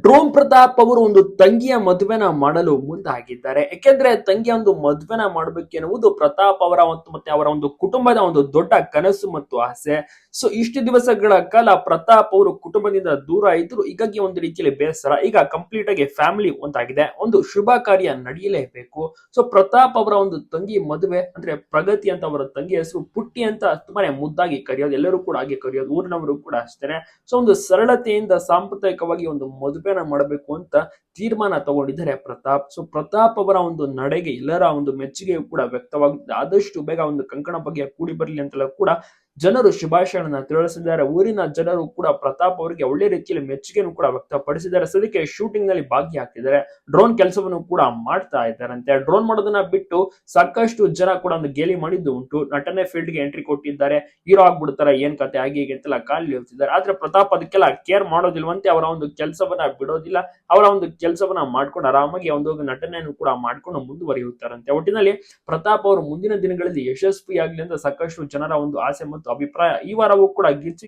Drone Pratap ಅವರು ಒಂದು ತಂಗಿಯ ಮದುವೆನ ಮಾಡಲು ಮುಂದಾಗಿದ್ದಾರೆ. ಯಾಕೆಂದ್ರೆ ತಂಗಿಯ ಒಂದು ಮದುವೆನ ಮಾಡಬೇಕೆನ್ನುವುದು ಪ್ರತಾಪ್ ಅವರ ಮತ್ತು ಅವರ ಒಂದು ಕುಟುಂಬದ ಒಂದು ದೊಡ್ಡ ಕನಸು ಮತ್ತು ಆಸೆ. ಸೊ ಇಷ್ಟು ದಿವಸಗಳ ಕಾಲ ಪ್ರತಾಪ್ ಅವರು ಕುಟುಂಬದಿಂದ ದೂರ ಇದ್ರು ಹೀಗಾಗಿ ಒಂದು ರೀತಿಯಲ್ಲಿ ಬೇಸರ. ಈಗ ಕಂಪ್ಲೀಟ್ ಆಗಿ ಫ್ಯಾಮಿಲಿ ಒಂದಾಗಿದೆ. ಒಂದು ಶುಭ ಕಾರ್ಯ ನಡೆಯಲೇಬೇಕು. ಸೊ ಪ್ರತಾಪ್ ಅವರ ಒಂದು ತಂಗಿ ಮದುವೆ, ಅಂದ್ರೆ ಪ್ರಗತಿ ಅಂತ ಅವರ ತಂಗಿ ಹೆಸರು ಪುಟ್ಟಿ ಅಂತ ತುಂಬಾನೇ ಮುದ್ದಾಗಿ ಕರೆಯೋದು. ಎಲ್ಲರೂ ಕೂಡ ಹಾಗೆ ಕರೆಯೋದು. ಊರಿನವರು ಕೂಡ ಅಷ್ಟೇ ಸೊ ಒಂದು ಸರಳತೆಯಿಂದ ಸಾಂಪ್ರದಾಯಿಕವಾಗಿ ಒಂದು ಮದುವೆನ ಮಾಡಬೇಕು ಅಂತ ತೀರ್ಮಾನ ತಗೊಂಡಿದ್ದಾರೆ ಪ್ರತಾಪ್. ಸೊ ಪ್ರತಾಪ್ ಅವರ ಒಂದು ನಡೆಗೆ, ಎಲ್ಲರ ಒಂದು ಮೆಚ್ಚುಗೆಯು ಕೂಡ ವ್ಯಕ್ತವಾಗುತ್ತದೆ ಆದಷ್ಟು ಬೇಗ ಒಂದು ಕಂಕಣ ಬಗ್ಗೆ ಕೂಡಿ ಬರಲಿ ಅಂತೆಲ್ಲ ಕೂಡ ಜನರು ಶುಭಾಶಯಗಳನ್ನ ತಿಳಿಸಿದ್ದಾರೆ. ಊರಿನ ಜನರು ಕೂಡ ಪ್ರತಾಪ್ ಅವರಿಗೆ ಒಳ್ಳೆ ರೀತಿಯಲ್ಲಿ ಮೆಚ್ಚುಗೆಯನ್ನು ಕೂಡ ವ್ಯಕ್ತಪಡಿಸಿದ್ದಾರೆ. ಸದ್ಯಕ್ಕೆ ಶೂಟಿಂಗ್ನಲ್ಲಿ ಭಾಗಿಯಾಗ್ತಿದ್ದಾರೆ. ಡ್ರೋನ್ ಕೆಲಸವನ್ನು ಕೂಡ ಮಾಡ್ತಾ ಇದ್ದಾರಂತೆ. ಡ್ರೋನ್ ಮಾಡೋದನ್ನ ಬಿಟ್ಟು ಸಾಕಷ್ಟು ಜನ ಕೂಡ ಒಂದು ಗೇಲಿ ಮಾಡಿದ್ದು ಉಂಟು. ನಟನೆ ಫೀಲ್ಡ್ಗೆ ಎಂಟ್ರಿ ಕೊಟ್ಟಿದ್ದಾರೆ. ಹೀರೋ ಆಗ್ಬಿಡ್ತಾರೆ, ಏನ್ ಕತೆ ಆಗಿ ಹೀಗೆ ಅಂತೆಲ್ಲ ಕಾಲ್ ಆದ್ರೆ ಪ್ರತಾಪ್ ಅದಕ್ಕೆಲ್ಲ ಕೇರ್ ಮಾಡೋದಿಲ್ವಂತೆ. ಅವರ ಒಂದು ಕೆಲಸವನ್ನ ಬಿಡೋದಿಲ್ಲ. ಅವರ ಒಂದು ಕೆಲಸವನ್ನ ಮಾಡ್ಕೊಂಡು ಆರಾಮಾಗಿ ಒಂದು ನಟನೆಯನ್ನು ಕೂಡ ಮಾಡ್ಕೊಂಡು ಮುಂದುವರಿಯುತ್ತಾರಂತೆ. ಒಟ್ಟಿನಲ್ಲಿ ಪ್ರತಾಪ್ ಅವರು ಮುಂದಿನ ದಿನಗಳಲ್ಲಿ ಯಶಸ್ವಿಯಾಗಲಿ ಅಂತ ಸಾಕಷ್ಟು ಜನರ ಒಂದು ಆಸೆ ಮತ್ತು ಅಭಿಪ್ರಾಯ ಈ ವಾರವೂ ಕೂಡ ಗಿಚ್ಚಿ